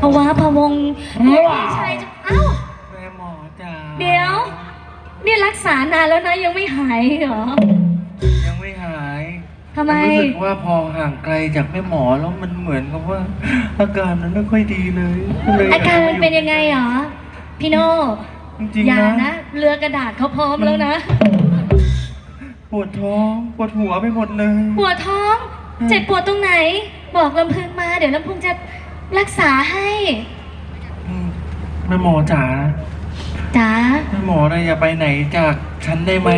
ภาวะพะวงพี่ชายจะเอ้า แม่หมอจ๋าเดี๋ยวนี่รักษานานแล้วนะยังไม่หายเหรอ ยังไม่หายทำไม รู้สึกว่าพอห่างไกลจากแม่หมอแล้วมันเหมือนกับว่า อาการมันไม่ค่อยดีเลยเลยอาการมันเป็นยังไงเหรอ พี่โน่จริงอย่าๆนะ นะเรือกระดาษเขาพร้อมแล้วนะ ปวดท้องปวดหัวไปหมดเลย ปวดท้อง เจ็บปวดตรงไหน บอกลำพึงมา เดี๋ยวลำพึงจะ รักษาให้อืมแม่หมอจ๋าจ๋าแม่หมอนะอย่าไปไหนจากฉันได้ไหม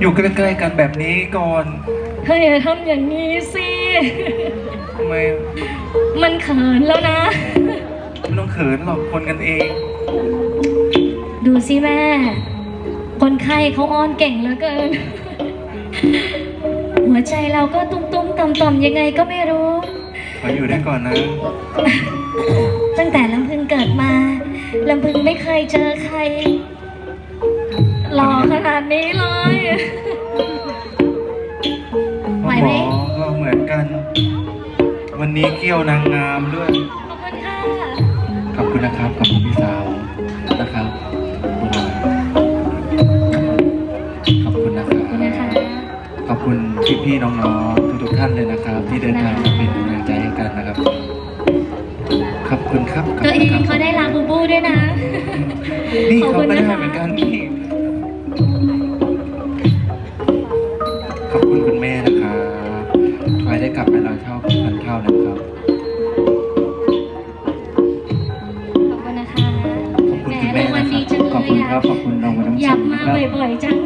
อยู่ใกล้ๆกันแบบนี้ก่อนเธออย่าทำอย่างนี้สิ ทำไมมันเขินแล้วนะ ไม่ต้องเขินหรอกคนกันเองดูสิแม่ คนไข้เขาอ้อนเก่งเหลือเกิน หัวใจเราก็ตุ้มๆต่อมๆยังไงก็ไม่รู้ ขออยู่ได้ก่อนนะ ตั้งแต่ลำพึงเกิดมา ลำพึงไม่เคยเจอใคร หล่อขนาดนี้เลย ไหวไหมหม อก็เหมือนกัน วันนี้เกี่ยวนางงามด้วย ขอบคุณค่ะ ขอบคุณนะครับ ขอบคุณพี่สาว พี่ๆน้องๆทุกๆท่านเลยนะครับ ที่เดินทางมาเป็นกำลังใจให้กันนะครับขอบคุณครับขบตัวคุเอณงครับเขาได้ลาบูบูด้วยนะ นี่ขอบเขาคุณก็นะได้คะ เหมือนกันนี่ขอบคุณคุณแม่นะครับขอให้ได้กลับไปร้อยเท่าพันเท่านะครับ ขอบคุณนะคะขอบคุณแหมคุณแม่รางวัลนะคดีรับจังเลยขอบคุณครับอะขอบคุณน้องวันน้ำอยากชิมมานะครับ บ่อยๆจัง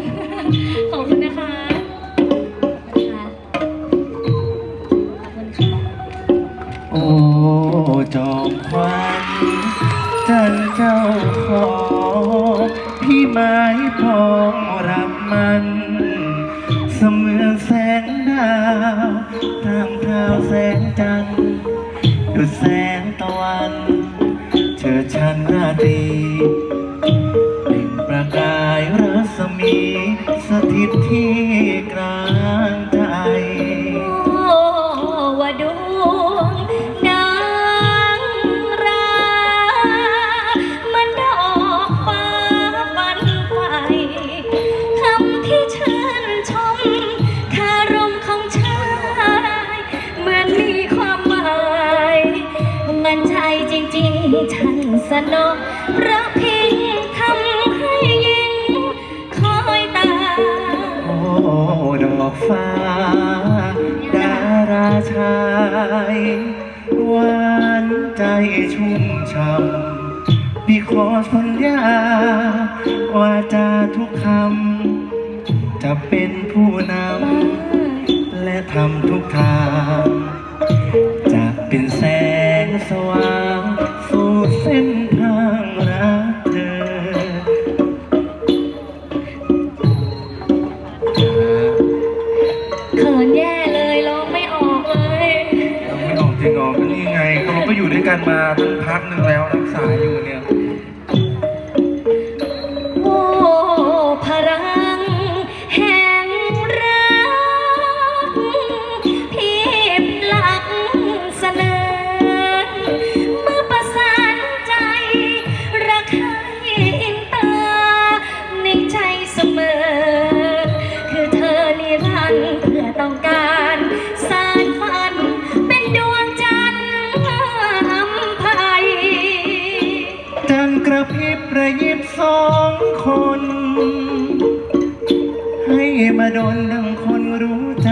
จอมควันจันเจ้าของพี่ไม้พองรับมัน เสมือนแสงดาวตามเท้าแสงจันทร์ดุจแสงตะวันเชิดชันราตรีเปล่งประกายรัศมีสถิตที่ ฉันรักเพิงทำให้ยิ่งคอยตามโอ้ดอกฟ้า ดาราชายหวานใจชุ่มช่ำพี่ขอสัญญา ว่าจะทุกคำ จะเป็นผู้นำและทำทุกทาง หนึ่งแล้วรักษาอยู่เนี่ย องคน ให้มาโดนดังคนรู้ใจ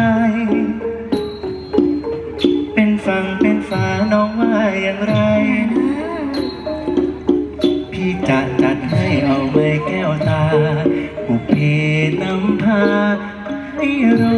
เป็นฝั่งเป็นฝาน้องว่าอย่างไร พี่จะจัดให้เอาไว้แก้วตาบุพเพนำพาให้เรา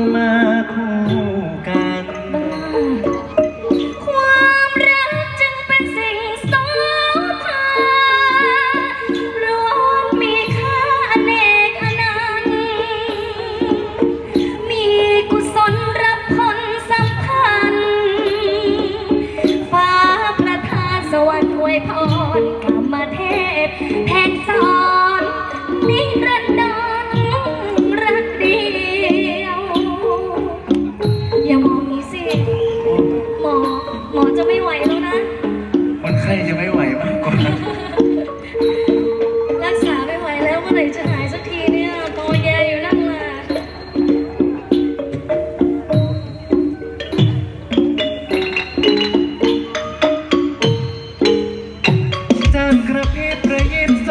แกกระพริบกระยิบโซ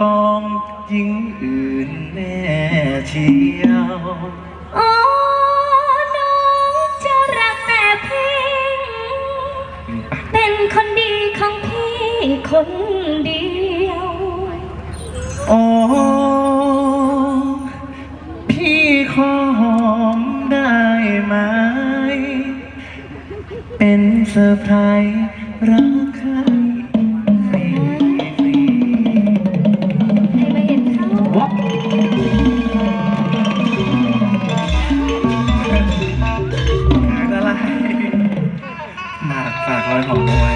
ปองยิ่งอื่นแม่เชียวโอ้น้องจะรักแม่เพีงเป็นคนดีของพี่คนเดียวโอ้พี่ขอหอมได้ไหม เป็นเซอร์ไพรส์รักใคร 还好